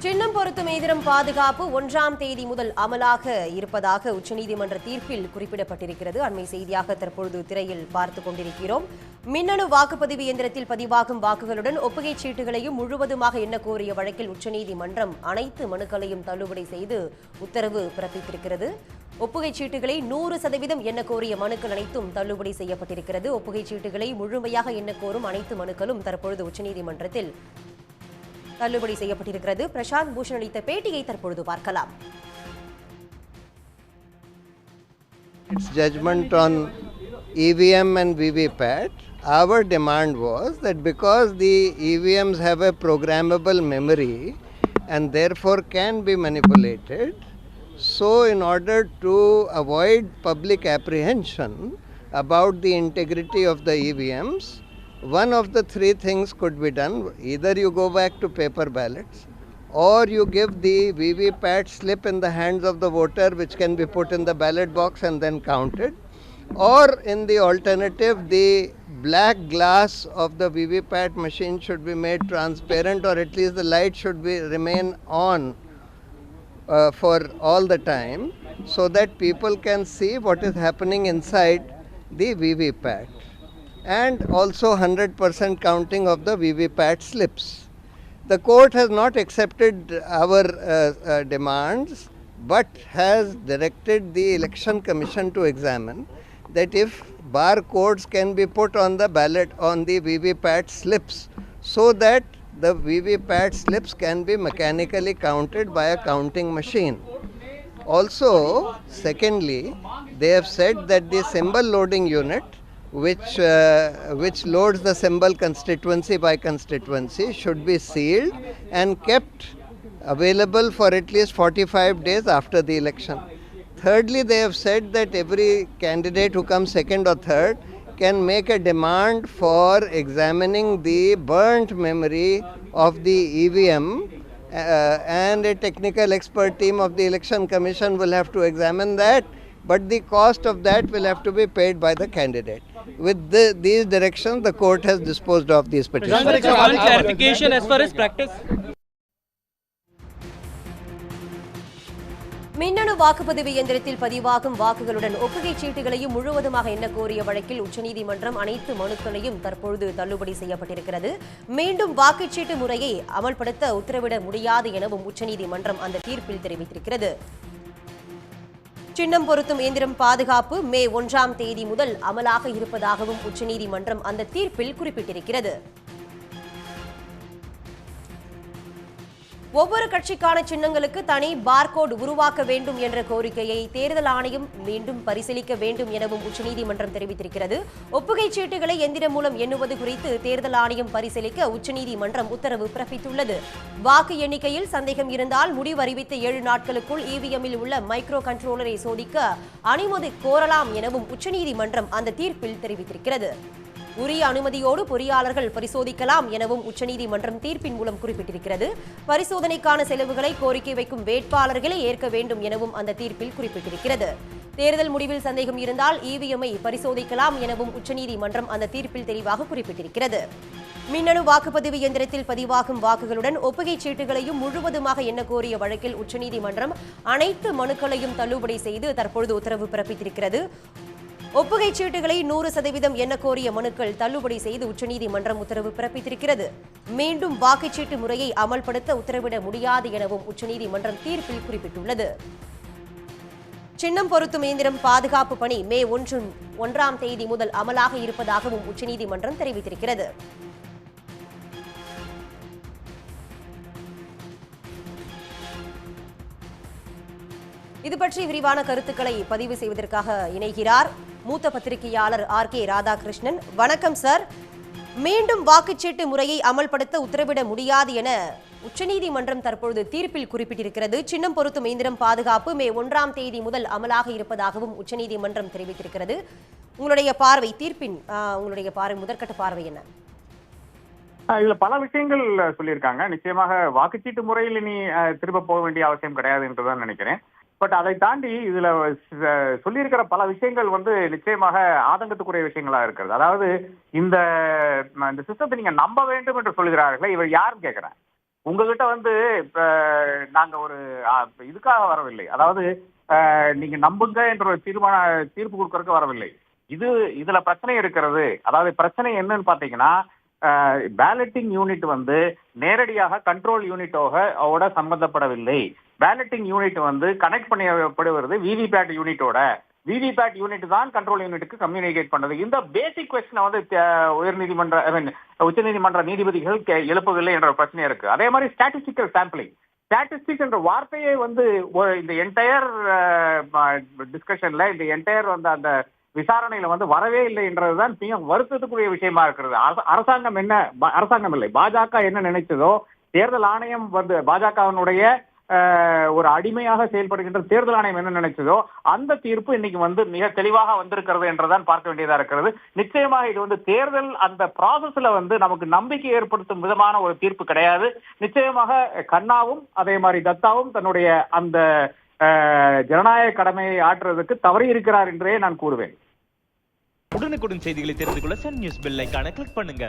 சின்னம் பொருத்தும் எதிரம் பாதுகாப்பு ஒன்றாம் தேதி முதல் அமலாக இருப்பதாக உச்சநீதிமன்ற தீர்ப்பில் குறிப்பிடப்பட்டிருக்கிறது. அண்மை செய்தியாக தற்பொழுது திரையில் பார்த்துக் கொண்டிருக்கிறோம். மின்னணு வாக்குப்பதிவு இயந்திரத்தில் பதிவாகும் வாக்குகளுடன் ஒப்புகை சீட்டுகளையும் முழுவதுமாக எண்ண கோரிய வழக்கில் உச்சநீதிமன்றம் அனைத்து மனுக்களையும் தள்ளுபடி செய்து உத்தரவு பிறப்பித்திருக்கிறது. ஒப்புகைச் சீட்டுகளை நூறு சதவீதம் எண்ண கோரிய மனுக்கள் அனைத்தும் தள்ளுபடி செய்யப்பட்டிருக்கிறது. ஒப்புகைச் சீட்டுகளை முழுமையாக எண்ண கோரும் அனைத்து மனுக்களும் தற்பொழுது உச்சநீதிமன்றத்தில் தள்ளுபடி செய்யப்பட்டிருக்கிறது பிரசாந்த் பூஷன் அளித்த பேட்டியை தற்பொழுது பார்க்கலாம் its judgment on EVM and VVPAT, our demand was that because the EVMs have a programmable memory and therefore can be manipulated, so in order to avoid public apprehension about the integrity of the EVMs, one of the three things could be done. Either you go back to paper ballots, or you give the VVPAT slip in the hands of the voter, which can be put in the ballot box and then counted, or in the alternative, the black glass of the VVPAT machine should be made transparent, or at least the light should be remain on uh, for all the time, so that people can see what is happening inside the VVPAT, and also 100% counting of the VVPAT slips. The court has not accepted our uh, uh, demands but has directed the election commission to examine that if bar codes can be put on the ballot on the VVPAT slips so that the VVPAT slips can be mechanically counted by a counting machine. Also, secondly, they have said that the symbol loading unit which uh, which loads the symbol constituency by constituency should be sealed and kept available for at least 45 days after the election thirdly they have said that every candidate who comes second or third can make a demand for examining the burnt memory of the EVM uh, and a technical expert team of the election commission will have to examine that but the cost of that will have to be paid by the candidate. With the, these directions, the court has disposed of these petitions. One clarification as far as practice. மின்னணு வாக்குப்பதிவு இயந்திரத்தில் பதிவாகும் வாக்குகளுடன் ஒப்புகைச் சீட்டுகளையும் முழுவதுமாக எண்ண கோரிய வழக்கில் உச்சநீதிமன்றம் அனைத்து மனுக்களையும் தற்பொழுது தள்ளுபடி செய்யப்பட்டிருக்கிறது மீண்டும் வாக்குச்சீட்டு முறையை அமல்படுத்த உத்தரவிட முடியாது எனவும் உச்சநீதிமன்றம் அந்த தீர்ப்பில் தெரிவித்திருக்கிறது சின்னம் பொருத்தும் இயந்திரம் பாதுகாப்பு மே ஒன்றாம் தேதி முதல் அமலாக இருப்பதாகவும் உச்சநீதிமன்றம் அந்த தீர்ப்பில் குறிப்பிட்டிருக்கிறது. ஒவ்வொரு கட்சிக்கான சின்னங்களுக்கு தனி பார்கோடு உருவாக்க வேண்டும் என்ற கோரிக்கையை தேர்தல் ஆணையம் மீண்டும் பரிசீலிக்க வேண்டும் எனவும் உச்சநீதிமன்றம் தெரிவித்திருக்கிறது. ஒப்புகை சீட்டுகளை எந்திரம் மூலம் எண்ணுவது குறித்து தேர்தல் ஆணையம் பரிசீலிக்க உச்சநீதிமன்றம் உத்தரவு பிறப்பித்துள்ளது. வாக்கு எண்ணிக்கையில் சந்தேகம் இருந்தால் முடிவு அறிவித்த ஏழு நாட்களுக்குள் இவிஎம்மில் உள்ள மைக்ரோ கண்ட்ரோலரை சோதிக்க அனுமதி கோரலாம் எனவும் உச்சநீதிமன்றம் அந்த தீர்ப்பில் தெரிவித்திருக்கிறது. உரிய அனுமதியோடு பொறியாளர்கள் பரிசோதிக்கலாம் எனவும் உச்சநீதிமன்றம் தீர்ப்பின் மூலம் குறிப்பிட்டிருக்கிறது. பரிசோதனைக்கான செலவுகளை கோரிக்கை வைக்கும் வேட்பாளர்களே ஏற்க வேண்டும் எனவும் அந்த தீர்ப்பில் குறிப்பிட்டிருக்கிறது. தேர்தல் முடிவில் சந்தேகம் இருந்தால் இவிஎம்ஐ பரிசோதிக்கலாம் எனவும் உச்சநீதிமன்றம் அந்த தீர்ப்பில் தெளிவாக குறிப்பிட்டிருக்கிறது. மின்னணு வாக்குப்பதிவு இயந்திரத்தில் பதிவாகும் வாக்குகளுடன் ஒப்புகைச் சீட்டுகளையும் முழுவதுமாக எண்ண கோரிய வழக்கில் உச்சநீதிமன்றம் அனைத்து மனுக்களையும் தள்ளுபடி செய்து தற்பொழுது உத்தரவு பிறப்பித்திருக்கிறது. ஒப்புகை சீட்டுகளை நூறு சதவீதம் என்ன கோரிய மனுக்கள் தள்ளுபடி செய்து உச்சநீதிமன்றம் உத்தரவு பிறப்பித்திருக்கிறது. மீண்டும் வாக்குச்சீட்டு முறையை அமல்படுத்த உத்தரவிட முடியாது எனவும் உச்சநீதிமன்றம் தீர்ப்பில் குறிப்பிட்டுள்ளது. சின்னம் பொருத்தும் இயந்திரம் பாதுகாப்பு பணி மே ஒன்று ஒன்றாம் தேதி முதல் அமலாக இருப்பதாகவும் உச்சநீதிமன்றம் தெரிவித்திருக்கிறது. இது பற்றி விரிவான கருத்துக்களை பதிவு செய்வதற்காக இணைகிறார் மூத்த பத்திரிகையாளர் ஆர் கே ராதாகிருஷ்ணன். வணக்கம் சார். மீண்டும் வாக்குச்சீட்டு முறையை அமல்படுத்த உத்தரவிட முடியாது என உச்சநீதிமன்றம் தற்பொழுது தீர்ப்பில் குறிப்பிட்டிருக்கிறது. சின்னம் பொருத்தும் இயந்திரம் பாதுகாப்பு மே ஒன்றாம் தேதி முதல் அமலாக இருப்பதாகவும் உச்சநீதிமன்றம் தெரிவித்திருக்கிறது. உங்களுடைய பார்வை தீர்ப்பின் ஆஹ், உங்களுடைய பார்வை முதற்கட்ட பார்வை என்ன? இதுல பல விஷயங்கள் சொல்லியிருக்காங்க. நிச்சயமாக வாக்குச்சீட்டு முறையில் இனி திரும்ப போக வேண்டிய அவசியம் கிடையாது என்றுதான் நினைக்கிறேன். பட் அதை தாண்டி இதுல சொல்லியிருக்கிற பல விஷயங்கள் வந்து நிச்சயமாக ஆதங்கத்துக்குரிய விஷயங்களா இருக்கிறது. அதாவது இந்த இந்த சிஸ்டத்தை நீங்க நம்ப வேண்டும் என்று சொல்கிறார்களே இவர் யாருன்னு கேட்கிறேன் உங்ககிட்ட வந்து இப்ப நாங்க ஒரு இதுக்காக வரவில்லை. அதாவது நீங்க நம்புங்க என்ற ஒரு தீர்மான தீர்ப்பு கொடுக்கறதுக்கு வரவில்லை. இது இதுல பிரச்சனை இருக்கிறது. அதாவது பிரச்சனை என்னன்னு பாத்தீங்கன்னா பேலட்டிங் யூனிட் வந்து நேரடியாக கண்ட்ரோல் யூனிட்டோட சம்பந்தப்படவில்லை. பேலட்டிங் யூனிட் வந்து கனெக்ட் பண்ணப்படுவது விவிபேட் யூனிட்டோட விவிபேட் யூனிட் தான் கண்ட்ரோல் யூனிட்டுக்கு கம்யூனிகேட் பண்ணது. இந்த பேசிக் கொஸ்டினை வந்து உயர்நீதிமன்ற ஐ மீன் உச்சநீதிமன்ற நீதிபதிகள் எழுப்பவில்லை என்ற பிரச்சனை இருக்கு. அதே மாதிரி ஸ்டாட்டிஸ்டிக்கல் சாம்பிளிங் ஸ்டாட்டிஸ்டிக்ஸ் என்ற வார்த்தையை வந்து இந்த என்டையர் டிஸ்கஷன்ல இந்த என்டையர் வந்து அந்த விசாரணையில வந்து வரவே இல்லை என்றதுதான் மிக வருத்தத்துக்குரிய விஷயமா இருக்கிறது. அரச- அரசாங்கம் என்ன அரசாங்கம் இல்லை பாஜக என்ன நினைச்சதோ தேர்தல் ஆணையம் வந்து பாஜகவினுடைய ஒரு அடிமையாக செயல்படுகின்ற தேர்தல் ஆணையம் என்ன நினைச்சதோ அந்த தீர்ப்பு இன்னைக்கு வந்து மிக தெளிவாக வந்திருக்கிறது என்றுதான் பார்க்க வேண்டியதா இருக்கிறது. நிச்சயமாக இது வந்து தேர்தல் அந்த ப்ராசஸ்ல வந்து நமக்கு நம்பிக்கை ஏற்படுத்தும் விதமான ஒரு தீர்ப்பு கிடையாது. நிச்சயமாக கண்ணாவும் அதே மாதிரி தத்தாவும் தன்னுடைய அந்த ஜனநாயக கடமையை ஆற்றுவதற்கு தவறி இருக்கிறார் என்றே நான் கூறுவேன். உடனுக்குடன் செய்திகளை தெரிந்து கொள்ள சன் நியூஸ் பெல் ஐக்கான கிளிக் பண்ணுங்க.